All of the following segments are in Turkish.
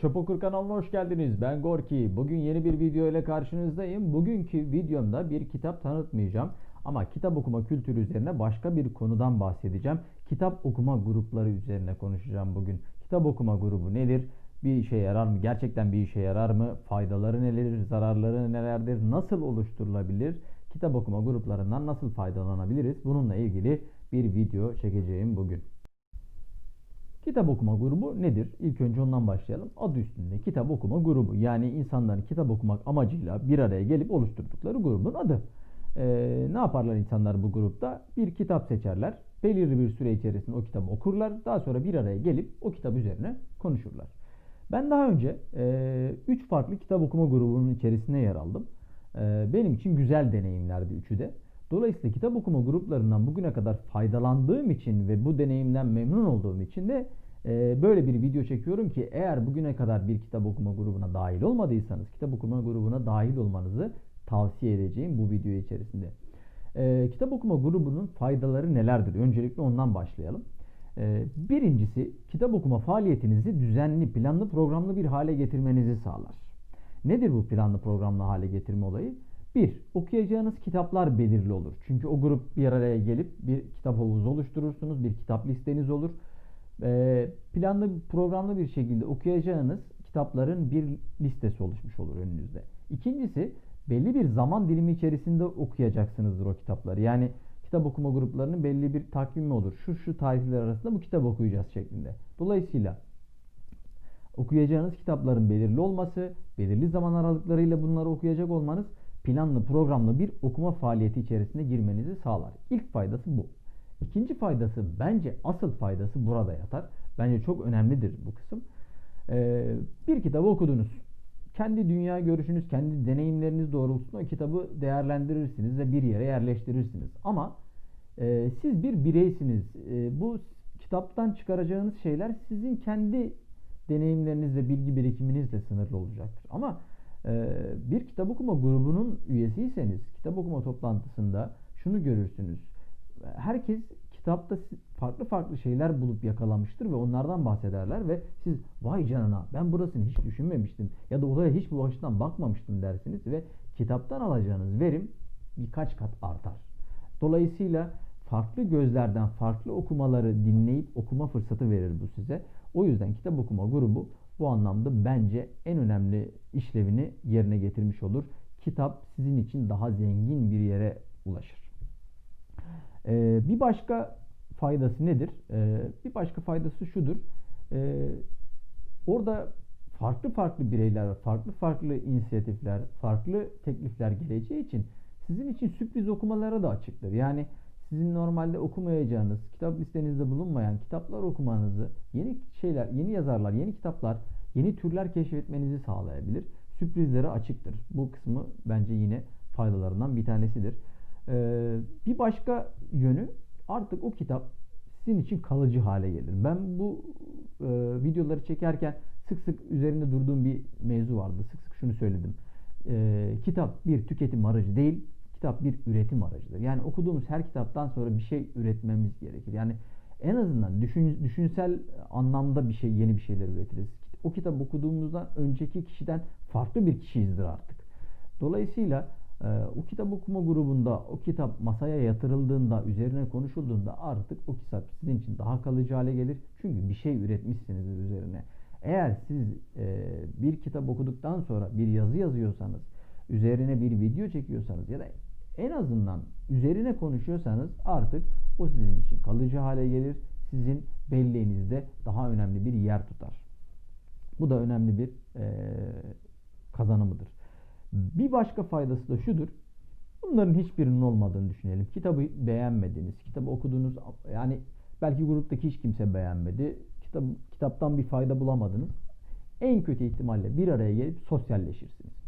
Evet Çöp Okur kanalına hoş geldiniz. Ben Gorki. Bugün yeni bir video ile karşınızdayım. Bugünkü videomda bir kitap tanıtmayacağım. Ama kitap okuma kültürü üzerine başka bir konudan bahsedeceğim. Kitap okuma grupları üzerine konuşacağım bugün. Kitap okuma grubu nedir? Bir işe yarar mı? Gerçekten bir işe yarar mı? Faydaları nelerdir? Zararları nelerdir? Nasıl oluşturulabilir? Kitap okuma gruplarından nasıl faydalanabiliriz? Bununla ilgili bir video çekeceğim bugün. Kitap okuma grubu nedir? İlk önce ondan başlayalım. Adı üstünde kitap okuma grubu. Yani insanların kitap okumak amacıyla bir araya gelip oluşturdukları grubun adı. Ee, ne yaparlar insanlar bu grupta? Bir kitap seçerler. Belirli bir süre içerisinde o kitabı okurlar. Daha sonra bir araya gelip o kitap üzerine konuşurlar. Ben daha önce 3 e, farklı kitap okuma grubunun içerisinde yer aldım. E, benim için güzel deneyimlerdi üçü de. Dolayısıyla kitap okuma gruplarından bugüne kadar faydalandığım için ve bu deneyimden memnun olduğum için de e, böyle bir video çekiyorum ki eğer bugüne kadar bir kitap okuma grubuna dahil olmadıysanız kitap okuma grubuna dahil olmanızı tavsiye edeceğim bu video içerisinde. E, kitap okuma grubunun faydaları nelerdir? Öncelikle ondan başlayalım. E, birincisi kitap okuma faaliyetinizi düzenli, planlı, programlı bir hale getirmenizi sağlar. Nedir bu planlı programlı hale getirme olayı? Bir, okuyacağınız kitaplar belirli olur. Çünkü o grup bir araya gelip bir kitap havuzu oluşturursunuz. Bir kitap listeniz olur. Ee, planlı, programlı bir şekilde okuyacağınız kitapların bir listesi oluşmuş olur önünüzde. İkincisi, belli bir zaman dilimi içerisinde okuyacaksınızdır o kitapları. Yani kitap okuma gruplarının belli bir takvimi olur. Şu şu tarihler arasında bu kitap okuyacağız şeklinde. Dolayısıyla okuyacağınız kitapların belirli olması, belirli zaman aralıklarıyla bunları okuyacak olmanız planlı programlı bir okuma faaliyeti içerisine girmenizi sağlar. İlk faydası bu. İkinci faydası bence asıl faydası burada yatar. Bence çok önemlidir bu kısım. Ee, bir kitabı okudunuz. Kendi dünya görüşünüz, kendi deneyimleriniz doğrultusunda o kitabı değerlendirirsiniz ve bir yere yerleştirirsiniz. Ama e, siz bir bireysiniz. E, bu kitaptan çıkaracağınız şeyler sizin kendi deneyimleriniz ve bilgi birikiminizle sınırlı olacaktır. Ama bir kitap okuma grubunun üyesiyseniz kitap okuma toplantısında şunu görürsünüz. Herkes kitapta farklı farklı şeyler bulup yakalamıştır ve onlardan bahsederler ve siz vay canına ben burasını hiç düşünmemiştim ya da olaya hiç bu açıdan bakmamıştım dersiniz ve kitaptan alacağınız verim birkaç kat artar. Dolayısıyla farklı gözlerden farklı okumaları dinleyip okuma fırsatı verir bu size. O yüzden kitap okuma grubu bu anlamda bence en önemli işlevini yerine getirmiş olur. Kitap sizin için daha zengin bir yere ulaşır. Ee, bir başka faydası nedir? Ee, bir başka faydası şudur. Ee, orada farklı farklı bireyler, farklı farklı inisiyatifler, farklı teklifler geleceği için sizin için sürpriz okumalara da açıktır. Yani sizin normalde okumayacağınız, kitap listenizde bulunmayan kitaplar okumanızı, yeni şeyler, yeni yazarlar, yeni kitaplar, yeni türler keşfetmenizi sağlayabilir. Sürprizlere açıktır. Bu kısmı bence yine faydalarından bir tanesidir. Ee, bir başka yönü artık o kitap sizin için kalıcı hale gelir. Ben bu e, videoları çekerken sık sık üzerinde durduğum bir mevzu vardı. Sık sık şunu söyledim. E, kitap bir tüketim aracı değil, kitap bir üretim aracıdır. Yani okuduğumuz her kitaptan sonra bir şey üretmemiz gerekir. Yani en azından düşün, düşünsel anlamda bir şey, yeni bir şeyler üretiriz. O kitap okuduğumuzdan önceki kişiden farklı bir kişiyizdir artık. Dolayısıyla e, o kitap okuma grubunda o kitap masaya yatırıldığında, üzerine konuşulduğunda artık o kitap sizin için daha kalıcı hale gelir. Çünkü bir şey üretmişsinizdir üzerine. Eğer siz e, bir kitap okuduktan sonra bir yazı yazıyorsanız, üzerine bir video çekiyorsanız ya da en azından üzerine konuşuyorsanız artık o sizin için kalıcı hale gelir. Sizin belleğinizde daha önemli bir yer tutar. Bu da önemli bir e, kazanımıdır. Bir başka faydası da şudur. Bunların hiçbirinin olmadığını düşünelim. Kitabı beğenmediniz, kitabı okudunuz yani belki gruptaki hiç kimse beğenmedi. Kitap, kitaptan bir fayda bulamadınız. En kötü ihtimalle bir araya gelip sosyalleşirsiniz.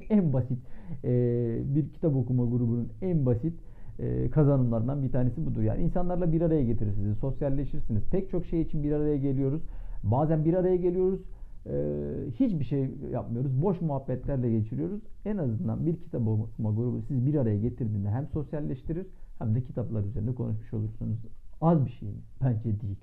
en basit e, bir kitap okuma grubunun en basit e, kazanımlarından bir tanesi budur. Yani insanlarla bir araya getirir sizi, sosyalleşirsiniz. Pek çok şey için bir araya geliyoruz. Bazen bir araya geliyoruz, e, hiçbir şey yapmıyoruz. Boş muhabbetlerle geçiriyoruz. En azından bir kitap okuma grubu sizi bir araya getirdiğinde hem sosyalleştirir hem de kitaplar üzerinde konuşmuş olursunuz. Az bir şey mi? Bence değil.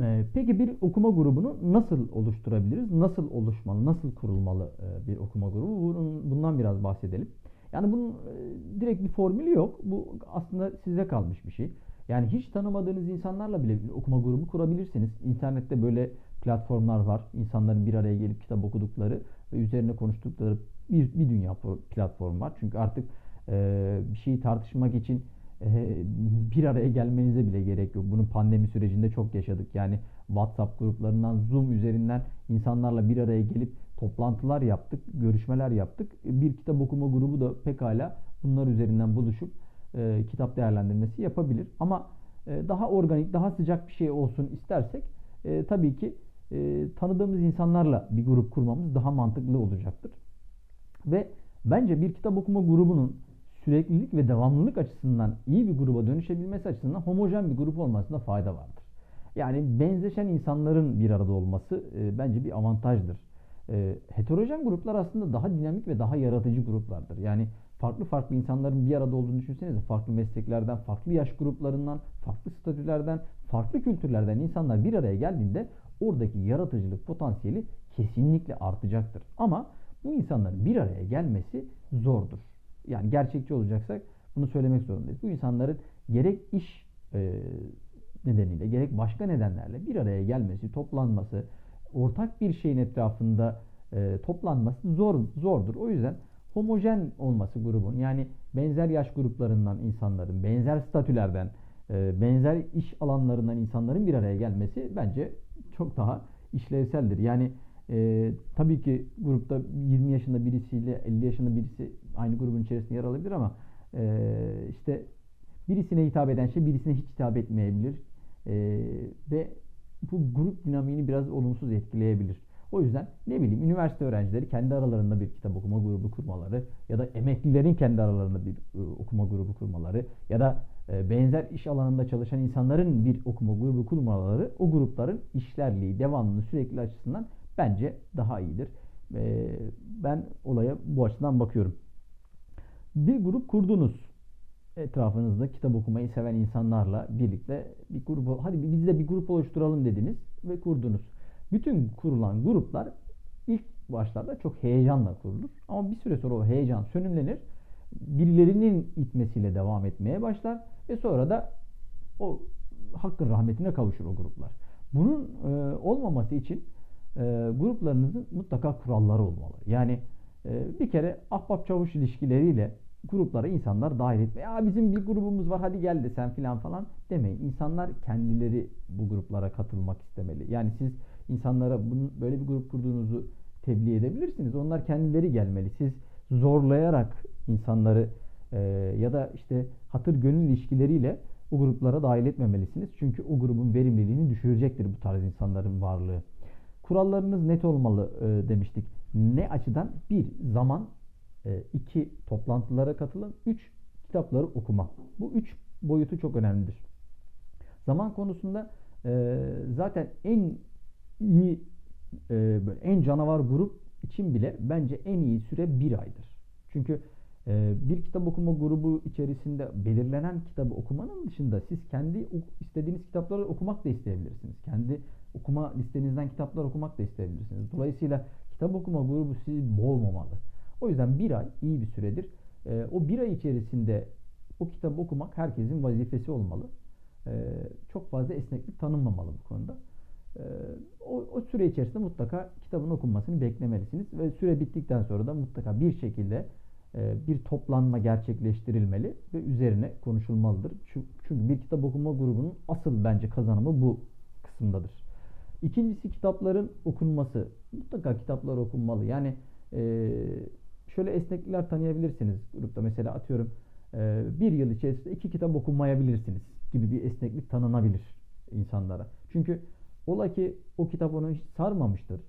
Ee, Peki bir okuma grubunu nasıl oluşturabiliriz? Nasıl oluşmalı? Nasıl kurulmalı e, bir okuma grubu? Bundan biraz bahsedelim. Yani bunun e, direkt bir formülü yok. Bu aslında size kalmış bir şey. Yani hiç tanımadığınız insanlarla bile bir okuma grubu kurabilirsiniz. İnternette böyle platformlar var. İnsanların bir araya gelip kitap okudukları ve üzerine konuştukları bir, bir dünya platform var. Çünkü artık e, bir şeyi tartışmak için bir araya gelmenize bile gerek yok. Bunu pandemi sürecinde çok yaşadık. Yani WhatsApp gruplarından, Zoom üzerinden insanlarla bir araya gelip toplantılar yaptık, görüşmeler yaptık. Bir kitap okuma grubu da pekala bunlar üzerinden buluşup e, kitap değerlendirmesi yapabilir. Ama e, daha organik, daha sıcak bir şey olsun istersek e, tabii ki e, tanıdığımız insanlarla bir grup kurmamız daha mantıklı olacaktır. Ve bence bir kitap okuma grubunun süreklilik ve devamlılık açısından iyi bir gruba dönüşebilmesi açısından homojen bir grup olmasında fayda vardır. Yani benzeşen insanların bir arada olması e, bence bir avantajdır. E, heterojen gruplar aslında daha dinamik ve daha yaratıcı gruplardır. Yani farklı farklı insanların bir arada olduğunu düşünsenize. Farklı mesleklerden, farklı yaş gruplarından, farklı statülerden, farklı kültürlerden insanlar bir araya geldiğinde oradaki yaratıcılık potansiyeli kesinlikle artacaktır. Ama bu insanların bir araya gelmesi zordur. Yani gerçekçi olacaksak bunu söylemek zorundayız. Bu insanların gerek iş e, nedeniyle gerek başka nedenlerle bir araya gelmesi, toplanması, ortak bir şeyin etrafında e, toplanması zor zordur. O yüzden homojen olması grubun yani benzer yaş gruplarından insanların, benzer statülerden, e, benzer iş alanlarından insanların bir araya gelmesi bence çok daha işlevseldir. Yani e, tabii ki grupta 20 yaşında birisiyle 50 yaşında birisi aynı grubun içerisinde yer alabilir ama e, işte birisine hitap eden şey birisine hiç hitap etmeyebilir. E, ve bu grup dinamiğini biraz olumsuz etkileyebilir. O yüzden ne bileyim üniversite öğrencileri kendi aralarında bir kitap okuma grubu kurmaları ya da emeklilerin kendi aralarında bir e, okuma grubu kurmaları ya da e, benzer iş alanında çalışan insanların bir okuma grubu kurmaları o grupların işlerliği, devamlılığı, sürekli açısından bence daha iyidir. E, ben olaya bu açıdan bakıyorum. Bir grup kurdunuz. Etrafınızda kitap okumayı seven insanlarla birlikte bir grubu, hadi biz de bir grup oluşturalım dediniz ve kurdunuz. Bütün kurulan gruplar ilk başlarda çok heyecanla kurulur. Ama bir süre sonra o heyecan sönümlenir. Birilerinin itmesiyle devam etmeye başlar ve sonra da o hakkın rahmetine kavuşur o gruplar. Bunun e, olmaması için e, gruplarınızın mutlaka kuralları olmalı. Yani e, bir kere ahbap çavuş ilişkileriyle gruplara insanlar dahil etme. Ya bizim bir grubumuz var hadi gel de sen filan falan demeyin. İnsanlar kendileri bu gruplara katılmak istemeli. Yani siz insanlara bunun, böyle bir grup kurduğunuzu tebliğ edebilirsiniz. Onlar kendileri gelmeli. Siz zorlayarak insanları e, ya da işte hatır gönül ilişkileriyle o gruplara dahil etmemelisiniz. Çünkü o grubun verimliliğini düşürecektir bu tarz insanların varlığı. Kurallarınız net olmalı e, demiştik. Ne açıdan? Bir, zaman. E, iki, toplantılara katılın. Üç, kitapları okuma. Bu üç boyutu çok önemlidir. Zaman konusunda e, zaten en iyi e, en canavar grup için bile bence en iyi süre bir aydır. Çünkü e, bir kitap okuma grubu içerisinde belirlenen kitabı okumanın dışında siz kendi istediğiniz kitapları okumak da isteyebilirsiniz. Kendi okuma listenizden kitaplar okumak da isteyebilirsiniz. Dolayısıyla kitap okuma grubu sizi boğmamalı. O yüzden bir ay iyi bir süredir. E, o bir ay içerisinde o kitabı okumak herkesin vazifesi olmalı. E, çok fazla esneklik tanınmamalı bu konuda. Ee, o, o süre içerisinde mutlaka kitabın okunmasını beklemelisiniz ve süre bittikten sonra da mutlaka bir şekilde e, bir toplanma gerçekleştirilmeli ve üzerine konuşulmalıdır. Çünkü bir kitap okuma grubunun asıl bence kazanımı bu kısımdadır. İkincisi kitapların okunması. Mutlaka kitaplar okunmalı. Yani e, şöyle esneklikler tanıyabilirsiniz grupta. Mesela atıyorum e, bir yıl içerisinde iki kitap okunmayabilirsiniz gibi bir esneklik tanınabilir insanlara. Çünkü Ola ki o kitap onu hiç sarmamıştır.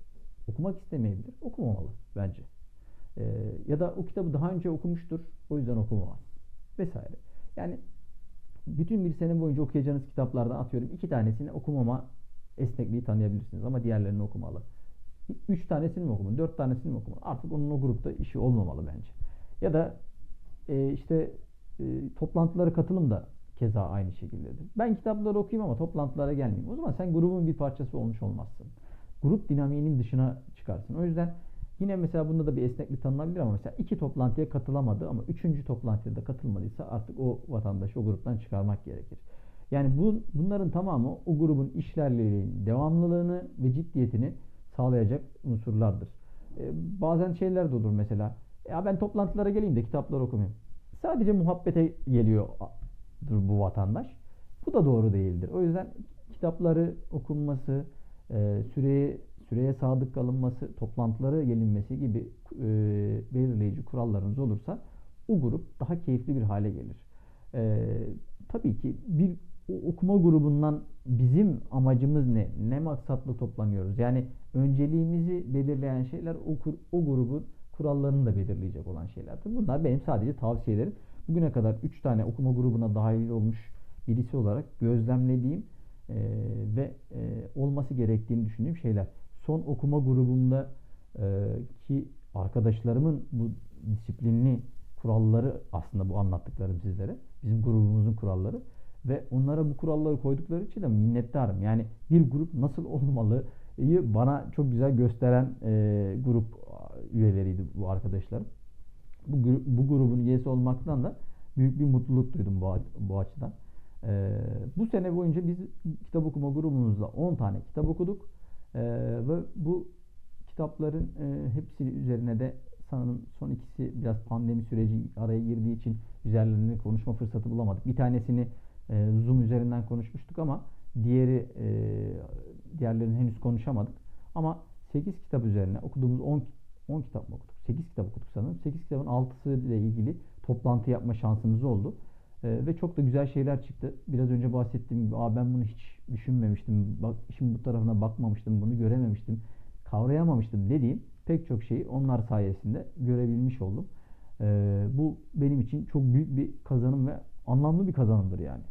Okumak istemeyebilir. Okumamalı bence. Ee, ya da o kitabı daha önce okumuştur. O yüzden okumamaz. Vesaire. Yani bütün bir sene boyunca okuyacağınız kitaplardan atıyorum iki tanesini okumama esnekliği tanıyabilirsiniz ama diğerlerini okumalı. Üç tanesini mi okumalı, dört tanesini mi okumalı? Artık onun o grupta işi olmamalı bence. Ya da e, işte e, toplantılara katılım da keza aynı şekildedir. Ben kitapları okuyayım ama toplantılara gelmeyeyim. O zaman sen grubun bir parçası olmuş olmazsın. Grup dinamiğinin dışına çıkarsın. O yüzden yine mesela bunda da bir esneklik tanınabilir ama mesela iki toplantıya katılamadı ama üçüncü toplantıya da katılmadıysa artık o vatandaşı o gruptan çıkarmak gerekir. Yani bu, bunların tamamı o grubun işlerliğinin devamlılığını ve ciddiyetini sağlayacak unsurlardır. Ee, bazen şeyler de olur mesela. Ya ben toplantılara geleyim de kitaplar okumayayım. Sadece muhabbete geliyor bu vatandaş. Bu da doğru değildir. O yüzden kitapları okunması, e, süreye süreye sadık kalınması, toplantılara gelinmesi gibi e, belirleyici kurallarınız olursa o grup daha keyifli bir hale gelir. E, tabii ki bir o okuma grubundan bizim amacımız ne? Ne maksatla toplanıyoruz? Yani önceliğimizi belirleyen şeyler o, o grubun kurallarını da belirleyecek olan şeylerdir. Bunlar benim sadece tavsiyelerim. Bugüne kadar 3 tane okuma grubuna dahil olmuş birisi olarak gözlemlediğim e, ve e, olması gerektiğini düşündüğüm şeyler. Son okuma grubumda e, ki arkadaşlarımın bu disiplinli kuralları aslında bu anlattıklarım sizlere. Bizim grubumuzun kuralları ve onlara bu kuralları koydukları için de minnettarım. Yani bir grup nasıl olmalı bana çok güzel gösteren e, grup üyeleriydi bu arkadaşlarım. Bu, bu grubun üyesi olmaktan da büyük bir mutluluk duydum bu, bu açıdan. E, bu sene boyunca biz kitap okuma grubumuzla 10 tane kitap okuduk. E, ve bu kitapların e, hepsi üzerine de sanırım son ikisi biraz pandemi süreci araya girdiği için üzerlerine konuşma fırsatı bulamadık. Bir tanesini e, Zoom üzerinden konuşmuştuk ama diğeri e, diğerlerini henüz konuşamadık. Ama 8 kitap üzerine okuduğumuz 10 10 kitap mı okuduk? 8 kitap okuduk sanırım. 8 kitabın 6'sı ile ilgili toplantı yapma şansımız oldu. E, ve çok da güzel şeyler çıktı. Biraz önce bahsettiğim gibi Aa, ben bunu hiç düşünmemiştim. Bak, şimdi bu tarafına bakmamıştım. Bunu görememiştim. Kavrayamamıştım dediğim pek çok şeyi onlar sayesinde görebilmiş oldum. E, bu benim için çok büyük bir kazanım ve anlamlı bir kazanımdır yani.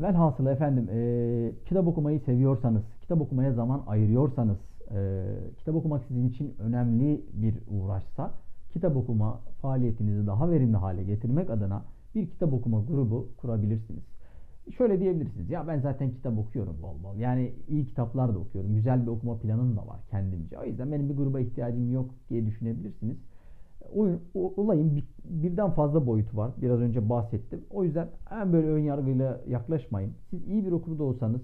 Velhasıl efendim e, kitap okumayı seviyorsanız, kitap okumaya zaman ayırıyorsanız, e, kitap okumak sizin için önemli bir uğraşsa, kitap okuma faaliyetinizi daha verimli hale getirmek adına bir kitap okuma grubu kurabilirsiniz. Şöyle diyebilirsiniz. Ya ben zaten kitap okuyorum bol bol. Yani iyi kitaplar da okuyorum. Güzel bir okuma planım da var kendimce. O yüzden benim bir gruba ihtiyacım yok diye düşünebilirsiniz oyun, olayın bir, birden fazla boyutu var. Biraz önce bahsettim. O yüzden hem böyle ön yargıyla yaklaşmayın. Siz iyi bir okur da olsanız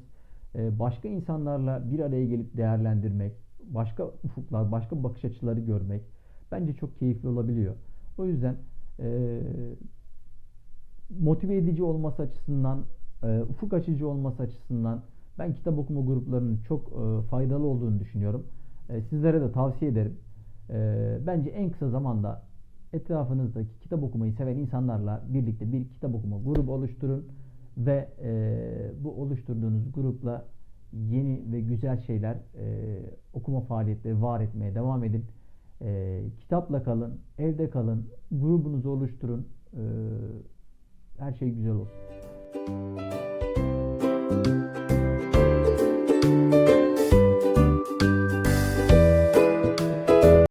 e, başka insanlarla bir araya gelip değerlendirmek, başka ufuklar, başka bakış açıları görmek bence çok keyifli olabiliyor. O yüzden e, motive edici olması açısından, e, ufuk açıcı olması açısından ben kitap okuma gruplarının çok faydalı olduğunu düşünüyorum. Sizlere de tavsiye ederim. E, bence en kısa zamanda etrafınızdaki kitap okumayı seven insanlarla birlikte bir kitap okuma grubu oluşturun ve e, bu oluşturduğunuz grupla yeni ve güzel şeyler e, okuma faaliyetleri var etmeye devam edin. E, kitapla kalın, evde kalın, grubunuzu oluşturun. E, her şey güzel olsun.